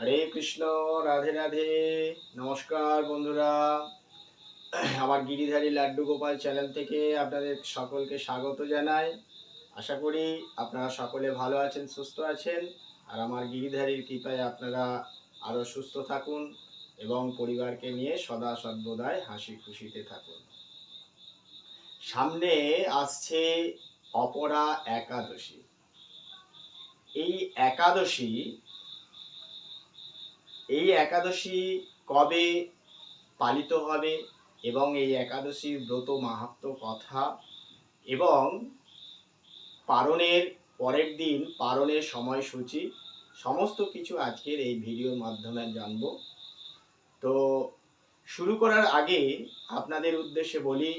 হরে কৃষ্ণ, রাধে রাধে। নমস্কার বন্ধুরা। আমার গিরিধারী লাড্ডু গোপাল চ্যানেল থেকে আপনাদের সকলকে স্বাগত জানাই। আশা করি আপনারা সকলে ভালো আছেন, সুস্থ আছেন। আর আমার গিরিধারীর কৃপায় আপনারা আরও সুস্থ থাকুন এবং পরিবারকে নিয়ে সদা সর্বদাই হাসি খুশিতে থাকুন। সামনে আসছে অপরা একাদশী। এই একাদশী এই একাদশী কবে পালিত হবে এবং এই একাদশীর ব্রত মাহাত্ম কথা এবং পারণের পরের দিন পারণের সময়সূচি, সমস্ত কিছু আজকের এই ভিডিওর মাধ্যমে জানব। তো শুরু করার আগে আপনাদের উদ্দেশ্যে বলি,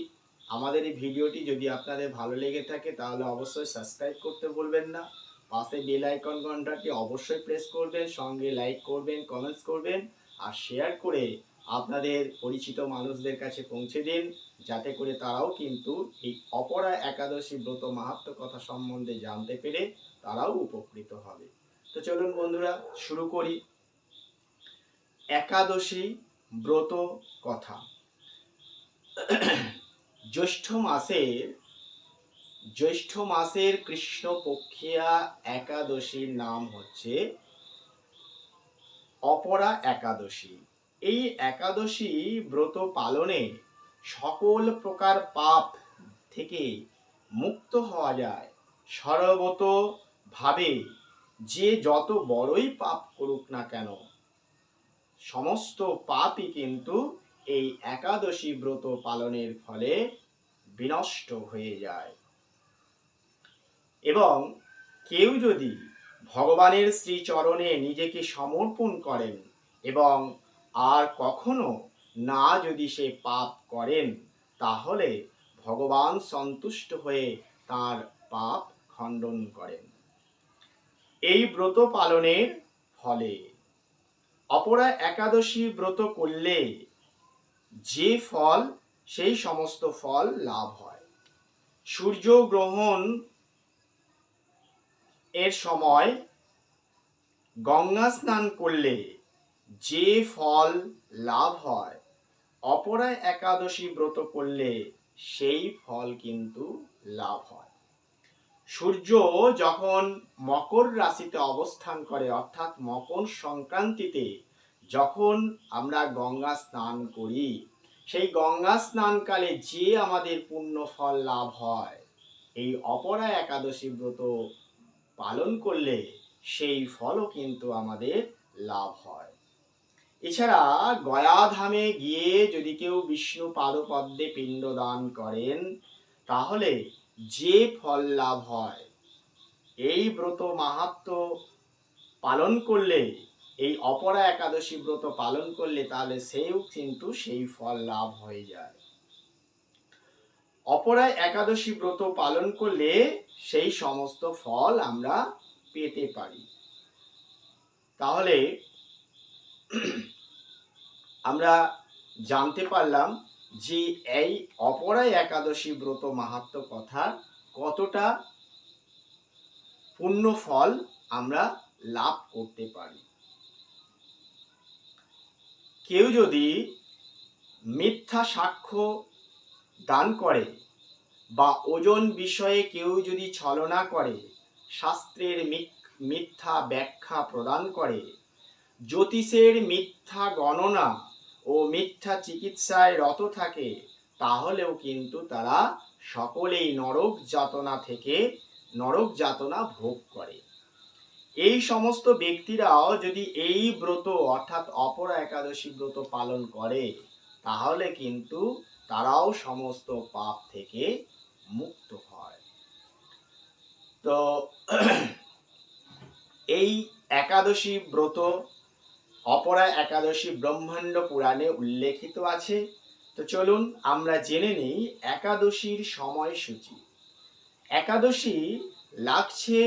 আমাদের এই ভিডিওটি যদি আপনাদের ভালো লেগে থাকে তাহলে অবশ্যই সাবস্ক্রাইব করতে ভুলবেন না। পাশে বেল আইকন ঘন্টাটি অবশ্যই প্রেস করবেন, সঙ্গে লাইক করবেন কমেন্টস করবেন, আর শেয়ার করে আপনাদের পরিচিত মানুষদের কাছে পৌঁছে দিন, যাতে করে তারাও কিন্তু এই অপরা একাদশী ব্রত মাহাত্ম কথা সম্বন্ধে জানতে পেরে তারাও উপকৃত হবে। তো চলুন বন্ধুরা, শুরু করি। একাদশী ব্রত কথা। জ্যৈষ্ঠ মাসের জ্যৈষ্ঠ মাসের কৃষ্ণপক্ষিয়া একাদশীর নাম হচ্ছে অপরা একাদশী। এই একাদশী ব্রত পালনে সকল প্রকার পাপ থেকে মুক্ত হওয়া যায়। সর্বত ভাবে যে যত বড়ই পাপ করুক না কেন, সমস্ত পাপই কিন্তু এই একাদশী ব্রত পালনের ফলে বিনষ্ট হয়ে যায়। এবং কেউ যদি ভগবানের শ্রীচরণে নিজেকে সমর্পণ করেন এবং আর কখনো না যদি সে পাপ করেন, তাহলে ভগবান সন্তুষ্ট হয়ে তার পাপ খণ্ডন করেন। এই ব্রত পালনের ফলে অপরা একাদশী ব্রত করলে যে ফল, সেই সমস্ত ফল লাভ হয়। সূর্য গ্রহণ এর সময় গঙ্গা স্নান করলে যে ফল লাভ হয় অপরা একাদশী ব্রত করলে সেই ফল কিন্তু লাভ হয়। সূর্য যখন মকর রাশিতে অবস্থান করে, অর্থাৎ মকর সংক্রান্তিতে যখন আমরা গঙ্গা স্নান করি, সেই গঙ্গা স্নানকালে যে আমাদের পুণ্য ফল লাভ হয়, এই অপরা একাদশী ব্রত পালন করলে সেই ফলও কিন্তু আমাদের লাভ হয়। এছাড়া গয়াধামে গিয়ে যদি কেউ বিষ্ণু পাদপদ্মে পিণ্ড দান করেন, তাহলে যে ফল লাভ হয়, এই ব্রত মাহাত্ম পালন করলে, এই অপরা একাদশী ব্রত পালন করলে তাহলে সেও কিন্তু সেই ফল লাভ হয়ে যায়। অপরা একাদশী ব্রত পালন করলে সেই সমস্ত ফল আমরা পেতে পারি। তাহলে আমরা জানতে পারলাম যে এই অপরায় একাদশী ব্রত মাহাত্ম কথা কতটা পুণ্য ফল আমরা লাভ করতে পারি। কেউ যদি মিথ্যা সাক্ষ্য দান করে বা ওজন বিষয়ে কেউ যদি ছলনা করে, শাস্ত্রের মিথ্যা ব্যাখ্যা প্রদান করে, জ্যোতিষের মিথ্যা গণনা ও মিথ্যা চিকিৎসায় রত থাকে, তাহলেও কিন্তু তারা সকলেই নরক যাতনা থেকে নরক যাতনা ভোগ করে। এই সমস্ত ব্যক্তিরাও যদি এই ব্রত অর্থাৎ অপর একাদশী ব্রত পালন করে, তাহলে কিন্তু তারাও সমস্ত পাপ থেকে মুক্ত হয়। তো এই একাদশী ব্রত, অপরা একাদশী ব্রহ্মাণ্ড পুরাণে উল্লেখিত আছে। তো চলুন আমরা জেনে নিই একাদশীর সময়সূচি। একাদশী লাগছে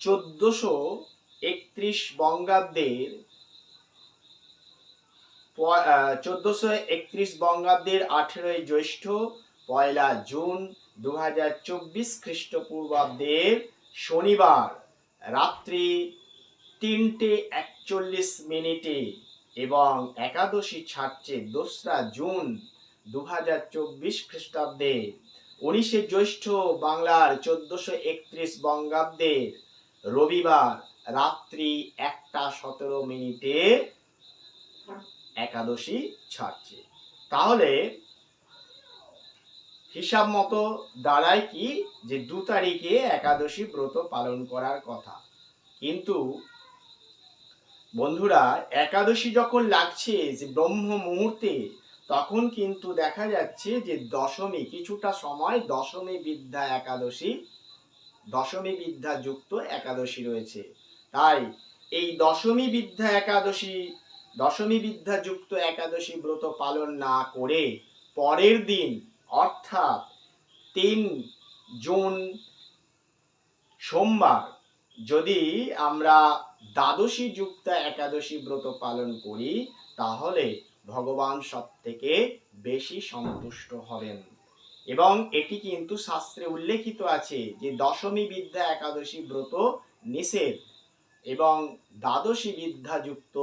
চোদ্দশো একত্রিশ বঙ্গাব্দের চোদ্দশো একত্রিশ বঙ্গাব্দের আঠেরোই জ্যৈষ্ঠ, পয়লা জুন দু হাজার চব্বিশ খ্রিস্টপূর্বাব্দের শনিবার, রাত্রি তিনটে একচল্লিশ মিনিটে এবং একাদশী ছাড়ছে দোসরা জুন দু হাজার চব্বিশ খ্রিস্টাব্দে। উনিশে জ্যৈষ্ঠ বাংলার চোদ্দশো একত্রিশ বঙ্গাব্দের রবিবার, রাত্রি একটা সতেরো মিনিটে একাদশী ছাড়ছে। তাহলে হিসাব মতো দাঁড়ায় কি যে দু তারিখে একাদশী ব্রত পালন করার কথা। কিন্তু বন্ধুরা, একাদশী যখন লাগছে যে ব্রহ্ম মুহূর্তে, তখন কিন্তু দেখা যাচ্ছে যে দশমী, কিছুটা সময় দশমী বিদ্যা একাদশী, দশমী বিদ্যা যুক্ত একাদশী রয়েছে। তাই এই দশমী বিদ্যা একাদশী দশমী বিদ্যা যুক্ত একাদশী ব্রত পালন না করে পরের দিন, অর্থাৎ তিন জুন সোমবার, যদি আমরা দ্বাদশী যুক্ত একাদশী ব্রত পালন করি, তাহলে ভগবান সব থেকে বেশি সন্তুষ্ট হবেন। এবং এটি কিন্তু শাস্ত্রে উল্লেখিত আছে যে দশমী বিদ্যা একাদশী ব্রত নিষেধ এবং দ্বাদশী বিদ্যাযুক্ত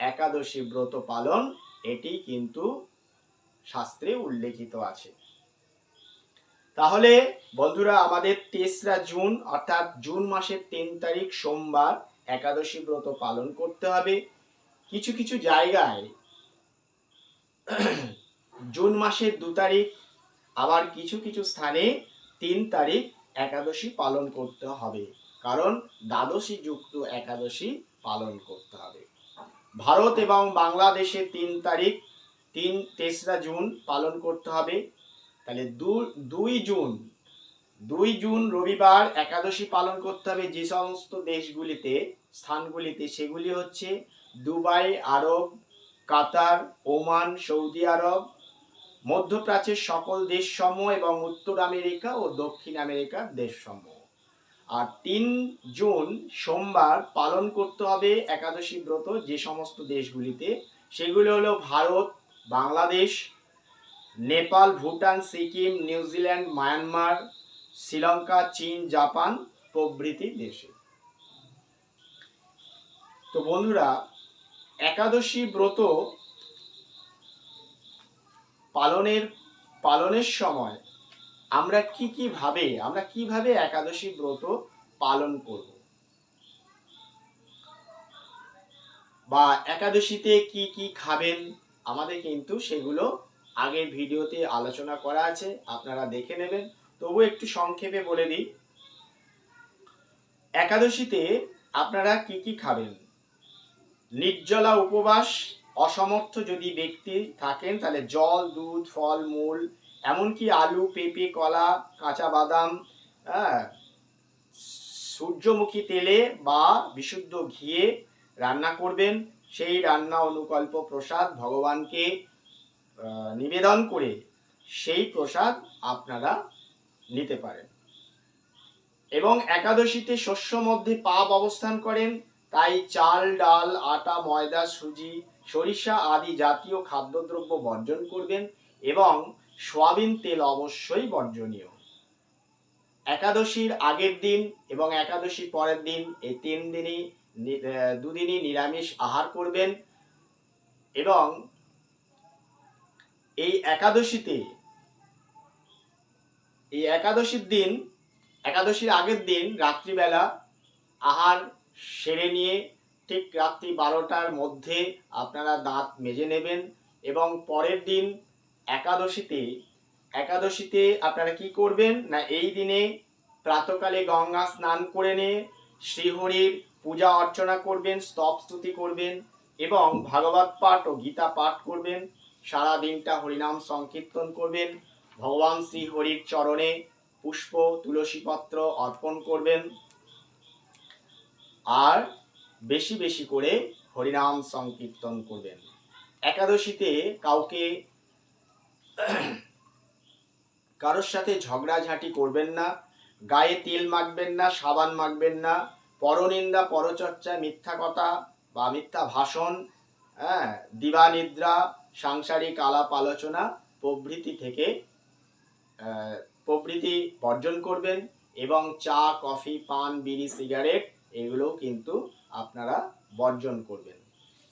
একাদশী ব্রত পালন, এটি কিন্তু শাস্ত্রে উল্লেখিত আছে। তাহলে বন্ধুরা, আমাদের তেসরা জুন, অর্থাৎ জুন মাসের তিন তারিখ সোমবার একাদশী ব্রত পালন করতে হবে। কিছু কিছু জায়গায় জুন মাসের দু তারিখ, আবার কিছু কিছু স্থানে তিন তারিখ একাদশী পালন করতে হবে। কারণ দ্বাদশী যুক্ত একাদশী পালন করতে হবে। ভারত এবং বাংলাদেশে তিন তারিখ, তিন তেসরা জুন পালন করতে হবে। তাহলে দুই জুন দুই জুন রবিবার একাদশী পালন করতে হবে যে সমস্ত দেশগুলিতে, স্থানগুলিতে। সেগুলি হচ্ছে Dubai, Arab, Qatar, Oman, Saudi Arab, মধ্যপ্রাচ্যের সকল দেশসমূহ এবং উত্তর আমেরিকা ও দক্ষিণ আমেরিকার দেশসমূহ। আর তিন জুন সোমবার পালন করতে হবে একাদশী ব্রত যে সমস্ত দেশগুলিতে। সেগুলো হলো Bharat, Bangladesh, Nepal, Bhutan, Sikkim New Zealand Myanmar, Sri Lanka, চীন, জাপান প্রভৃতি দেশে। তো বন্ধুরা, একাদশী ব্রত পালনের পালনের সময় আমরা কি কি ভাবে, আমরা কীভাবে একাদশী ব্রত পালন করব? বা একাদশীতে কি কি খাবেন? আমাদের কিন্তু সেগুলো আগের ভিডিওতে আলোচনা করা আছে, আপনারা দেখে নেবেন। তবু একটু সংক্ষেপে বলে দিই। একাদশীতে আপনারা কি কি খাবেন? নির্জলা উপবাস, অসমর্থ যদি ব্যক্তি থাকেন, তাহলে জল, দুধ, ফল, মূল এমনকি আলু, পেঁপে, কলা, কাঁচা বাদাম হ্যাঁ সূর্যমুখী তেলে বা বিশুদ্ধ ঘিয়ে রান্না করবেন। সেই রান্না অনুকল্প প্রসাদ ভগবানকে নিবেদন করে সেই প্রসাদ আপনারা নিতে পারেন। এবং একাদশীতে শস্য মধ্যে পাপ অবস্থান করেন, তাই চাল, ডাল, আটা, ময়দা, সুজি, সরিষা আদি জাতীয় খাদ্যদ্রব্য বর্জন করবেন এবং সয়াবিন তেল অবশ্যই বর্জনীয়। একাদশীর আগের দিন এবং একাদশীর পরের দিন এই তিন দিনই দুদিনই নিরামিষ আহার করবেন এবং এই একাদশীতে, এই একাদশীর দিন, একাদশীর আগের দিন রাত্রিবেলা আহার সেরে নিয়ে ঠিক রাত্রি বারোটার মধ্যে আপনারা দাঁত মেজে নেবেন এবং পরের দিন একাদশীতে একাদশীতে আপনারা কি করবেন? না, এই দিনে প্রাতকালে গঙ্গা স্নান করে নিয়ে শ্রীহরির পূজা অর্চনা করবেন স্তব স্তুতি করবেন এবং ভাগবত পাঠ ও গীতা পাঠ করবেন। সারা দিনটা হরিনাম সংকীর্তন করবেন। ভগবান শ্রী হরির চরণে পুষ্প তুলসী পত্র অর্পণ করবেন। আর বেশি বেশি করে হরিনাম সংকীর্তন করবেন। একাদশীতে কাউকে কারোর সাথে ঝগড়াঝাঁটি করবেন না, গায়ে তেল মাখবেন না, সাবান মাখবেন না, পরনিন্দা, পরচর্চা, মিথ্যা কথা বা মিথ্যা ভাষণ হ্যাঁ দিবানিদ্রা, সাংসারিক আলাপ আলোচনা প্রভৃতি থেকে প্রভৃতি বর্জন করবেন এবং চা, কফি, পান, বিড়ি, সিগারেট এগুলোও কিন্তু আপনারা বর্জন করবেন।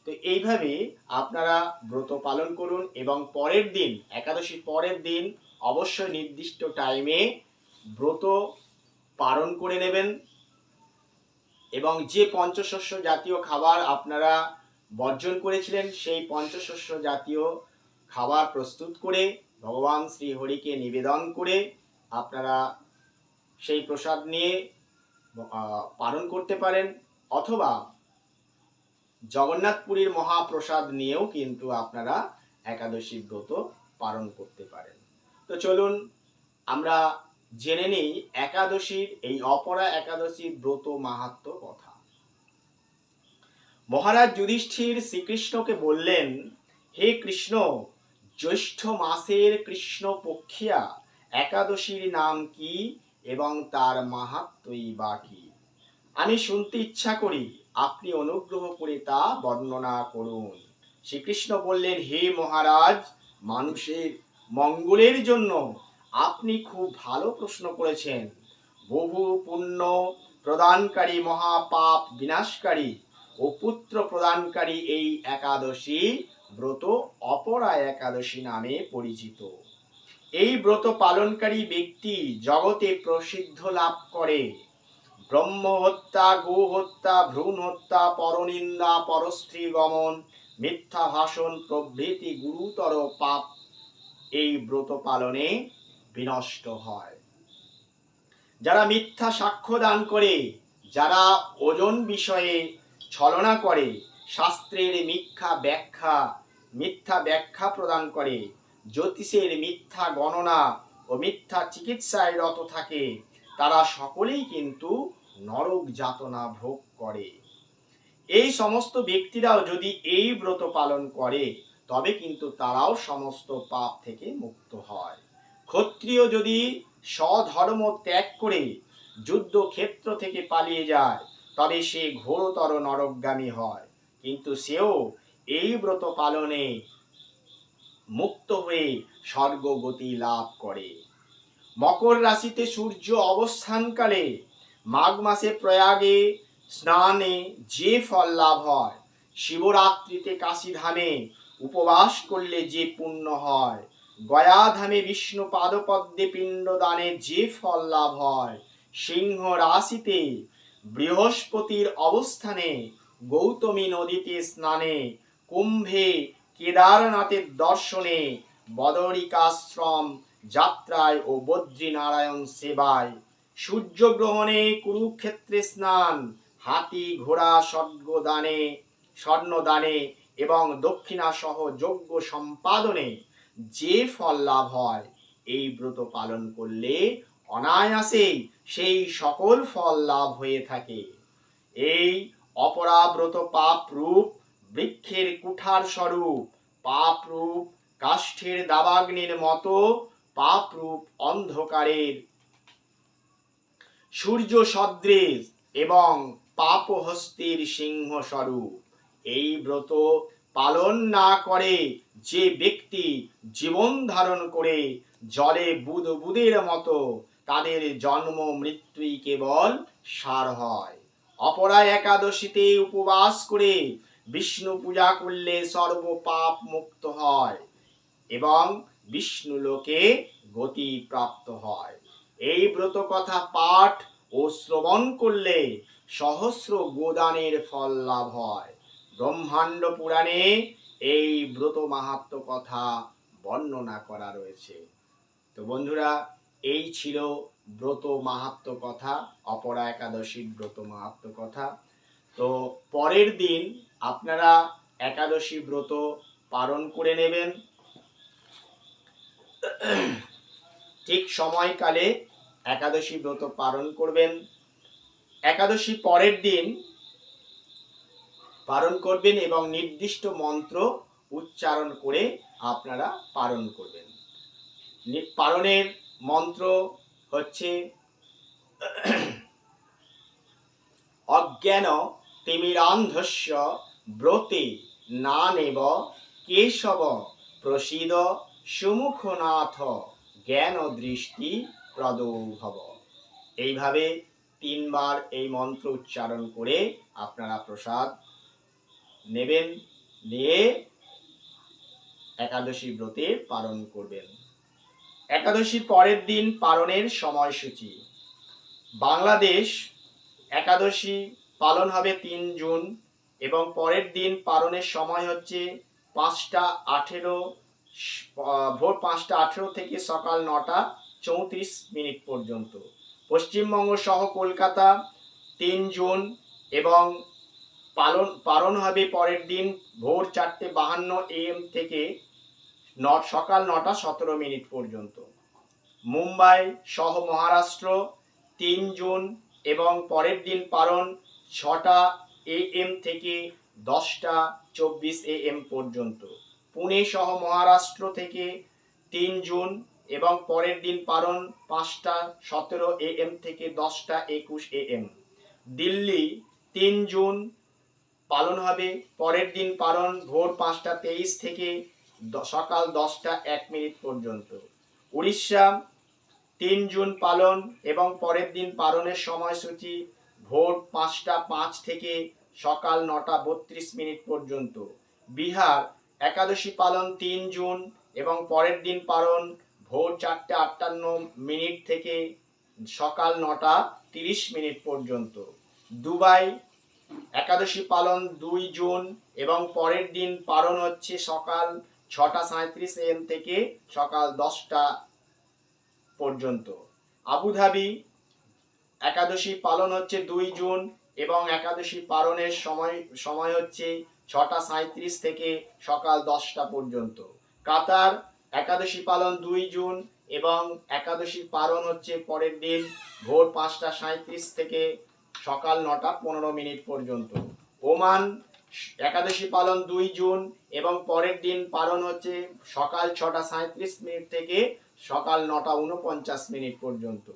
তো এইভাবে আপনারা ব্রত পালন করুন এবং পরের দিন, একাদশীর পরের দিন অবশ্যই নির্দিষ্ট টাইমে ব্রত পালন করে নেবেন এবং যে পঞ্চশস্য জাতীয় খাবার আপনারা বর্জন করেছিলেন, সেই পঞ্চশস্য জাতীয় খাবার প্রস্তুত করে ভগবান শ্রী হরিকে নিবেদন করে আপনারা সেই প্রসাদ নিয়ে পালন করতে পারেন অথবা জগন্নাথপুরীর মহাপ্রসাদ নিয়েও কিন্তু আপনারা একাদশী ব্রত পালন করতে পারেন। তো চলুন, আমরা জেনে নিই একাদশীর এই অপরা একাদশীর ব্রত মাহাত্ম কথা। মহারাজ যুধিষ্ঠির শ্রীকৃষ্ণকে বললেন, হে কৃষ্ণ, জ্যৈষ্ঠ মাসের কৃষ্ণ পক্ষিয়া একাদশীর নাম কি এবং তার মাহাত্মই বা কি? আমি শুনতে ইচ্ছা করি আপনি অনুগ্রহ করে তা বর্ণনা করুন। শ্রীকৃষ্ণ বললেন, হে মহারাজ, মানুষের মঙ্গলের জন্য আপনি খুব ভালো প্রশ্ন করেছেন। বহু পুণ্য প্রদানকারী মহাপাপ বিনাশকারী ও পুত্র প্রদানকারী এই একাদশী ব্রত অপরা একাদশী নামে পরিচিত। এই ব্রত পালনকারী ব্যক্তি জগতে প্রসিদ্ধ লাভ করে। ব্রহ্ম হত্যা গো হত্যা ভ্রূণ হত্যা পরনিন্দা পরস্ত্রী গমন মিথ্যা ভাষণ, প্রভৃতি গুরুতর পাপ, এই ব্রত পালনে বিনষ্ট হয়। যারা মিথ্যা সাক্ষ্য দান করে, যারা ওজন বিষয়ে ছলনা করে, শাস্ত্রের মিথ্যা ব্যাখ্যা মিথ্যা ব্যাখ্যা প্রদান করে, জ্যোতিষের মিথ্যা গণনা ও মিথ্যা চিকিৎসায় রত থাকে তারা সকলেই কিন্তু নরক যাতনা ভোগ করে। এই সমস্ত ব্যক্তিরাও যদি এই ব্রত পালন করে, তবে কিন্তু তারাও সমস্ত পাপ থেকে মুক্ত হয়। ক্ষত্রিয় যদি স্বধর্ম ত্যাগ করে যুদ্ধক্ষেত্র থেকে পালিয়ে যায়, তবে সে ঘোরতর নরকগামী হয়। কিন্তু সেও এই ব্রত পালনে মুক্ত হয়ে স্বর্গগতি লাভ করে। মকর রাশিতে সূর্য অবস্থানকালে মাঘ মাসে প্রয়াগে স্নানে যে ফল লাভ হয়, শিবরাত্রিতে কাশীধামে উপবাস করলে যে পুণ্য হয় গয়াধামে বিষ্ণু পাদপদ্মে পিণ্ডদানে যে ফল লাভ হয়, সিংহ রাশিতে বৃহস্পতির অবস্থানে গৌতমী নদীতে স্নানে, কুম্ভে কেদারনাথের দর্শনে বদরিকাশ্রম যাত্রায় ও বদ্রীনারায়ণ সেবায়। সূর্যগ্রহণে কুরুক্ষেত্রে স্নান, হাতি ঘোড়া স্বর্গদানে, স্বর্ণদানে এবং দক্ষিণা সহ যজ্ঞ সম্পাদনে যে ফল লাভ হয়, এই ব্রত পালন করলে অনায়াসেই সেই সকল ফল লাভ হয়ে থাকে। এই অপরাব্রত পাপ রূপ বৃক্ষের কুঠার স্বরূপ পাপ রূপ কাষ্ঠের দাবাগ্নির মতো পাপ রূপ অন্ধকারের। সূর্য সদৃশ এবং পাপহস্তির সিংহ স্বরূপ এই ব্রত পালন না করে যে ব্যক্তি জীবন ধারণ করে জলে বুদ বুদের মতো তাদের জন্ম মৃত্যুই কেবল সার হয়। অপরা একাদশীতে উপবাস করে বিষ্ণু পূজা করলে সর্ব পাপ মুক্ত হয় এবং বিষ্ণু লোকে গতি প্রাপ্ত হয়। এই ব্রত কথা পাঠ ও শ্রবণ করলে সহস্র গোদানের ফল লাভ হয়। ব্রহ্মাণ্ড পুরাণে এই ব্রত মাহাত্ম কথা বর্ণনা করা রয়েছে। তো বন্ধুরা, এই ছিল ব্রত মাহাত্ম কথা, অপরা একাদশীর ব্রত মাহাত্ম কথা। তো পরের দিন আপনারা একাদশী ব্রত পালন করে নেবেন। ঠিক সময়কালে একাদশী ব্রত পালন করবেন। একাদশী পরের দিন পালন করবেন এবং নির্দিষ্ট মন্ত্র উচ্চারণ করে আপনারা পালন করবেন। পালনের মন্ত্র হচ্ছে অজ্ঞান তিমিরান্ধস্য ব্রতে না নেব কেশব প্রসিদ সুমুখনাথ জ্ঞান ও দৃষ্টি প্রদৌভব। এইভাবে তিনবার এই মন্ত্র উচ্চারণ করে আপনারা প্রসাদ নেবেন, নিয়ে একাদশী ব্রতে পালন করবেন। একাদশীর পরের দিন পালনের সময়সূচি। বাংলাদেশ একাদশী পালন হবে তিন জুন এবং পরের দিন পালনের সময় হচ্ছে পাঁচটা আঠেরো ভোর পাঁচটা আঠেরো থেকে সকাল নটা চৌত্রিশ মিনিট পর্যন্ত। পশ্চিমবঙ্গ সহ কলকাতা তিন জুন এবং পালন পালন হবে পরের দিন ভোর চারটে বাহান্ন এম থেকে ন, সকাল নটা সতেরো মিনিট পর্যন্ত। মুম্বাই সহ মহারাষ্ট্র তিন জুন এবং পরের দিন পালন ছটা এ এম থেকে দশটা চব্বিশ এ এম পর্যন্ত। পুনে সহ মহারাষ্ট্র থেকে তিন জুন এবং পরের দিন পালন পাঁচটা সতেরো এ এম থেকে দশটা একুশ এ এম। দিল্লি তিন জুন পালন হবে, পরের দিন পালন ভোর পাঁচটা তেইশ থেকে সকাল দশটা এক মিনিট পর্যন্ত। উড়িষ্যা তিন জুন পালন এবং পরের দিন পালনের সময়সূচি ভোর পাঁচটা পাঁচ থেকে সকাল নটা বত্রিশ মিনিট পর্যন্ত। বিহার একাদশী পালন তিন জুন এবং পরের দিন পালন ভোর চারটে আটান্ন মিনিট থেকে সকাল নটা তিরিশ মিনিট পর্যন্ত। দুবাই, একাদশী পালন দুই জুন এবং পরের দিন পালন হচ্ছে সকাল ছটা সাঁত্রিশ এম থেকে সকাল দশটা পর্যন্ত। আবুধাবি, একাদশী পালন হচ্ছে দুই জুন এবং একাদশী পালনের সময় সময় হচ্ছে ছটা সাঁত্রিশ থেকে সকাল দশটা পর্যন্ত। কাতার একাদশী পালন দুই জুন এবং একাদশী পালন হচ্ছে পরের দিন ভোর পাঁচটা সাঁত্রিশ থেকে সকাল নটা পনেরো মিনিট পর্যন্ত। ওমান একাদশী পালন দুই জুন এবং পরের দিন পালন হচ্ছে সকাল ছটা সাঁত্রিশ মিনিট থেকে সকাল নটা উনপঞ্চাশ মিনিট পর্যন্ত।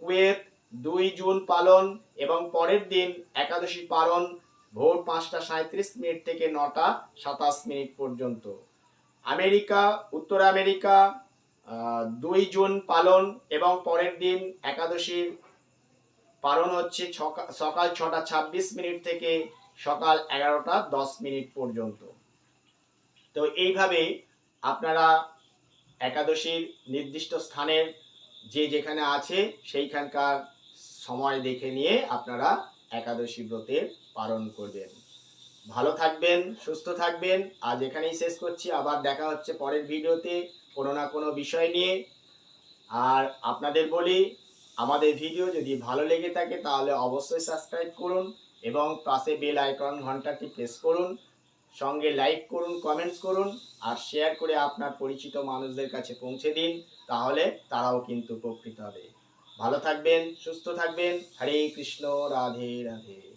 কুয়েত দুই জুন পালন এবং পরের দিন একাদশী পালন ভোর পাঁচটা সাঁত্রিশ মিনিট থেকে নটা সাতাশ মিনিট পর্যন্ত। আমেরিকা, উত্তর আমেরিকা দুই জুন পালন এবং পরের দিন একাদশীর পালন হচ্ছে সকাল ছটা ছাব্বিশ মিনিট থেকে সকাল এগারোটা দশ মিনিট পর্যন্ত। তো এইভাবে আপনারা একাদশীর নির্দিষ্ট স্থানের যে যেখানে আছে সেইখানকার সময় দেখে নিয়ে আপনারা একাদশী ব্রতে পালন করবেন। ভালো থাকবেন, সুস্থ থাকবেন। আজ এখানেই শেষ করছি। আবার দেখা হচ্ছে পরের ভিডিওতে কোনো না কোনো বিষয় নিয়ে। আর আপনাদের বলি, আমাদের ভিডিও যদি ভালো লেগে থাকে তাহলে অবশ্যই সাবস্ক্রাইব করুন এবং পাশে বেল আইকন ঘন্টাটি প্রেস করুন, সঙ্গে লাইক করুন, কমেন্টস করুন, আর শেয়ার করে আপনার পরিচিত মানুষদের কাছে পৌঁছে দিন, তাহলে তারাও কিন্তু উপকৃত হবে। ভালো থাকবেন সুস্থ থাকবেন। হরে কৃষ্ণ রাধে রাধে।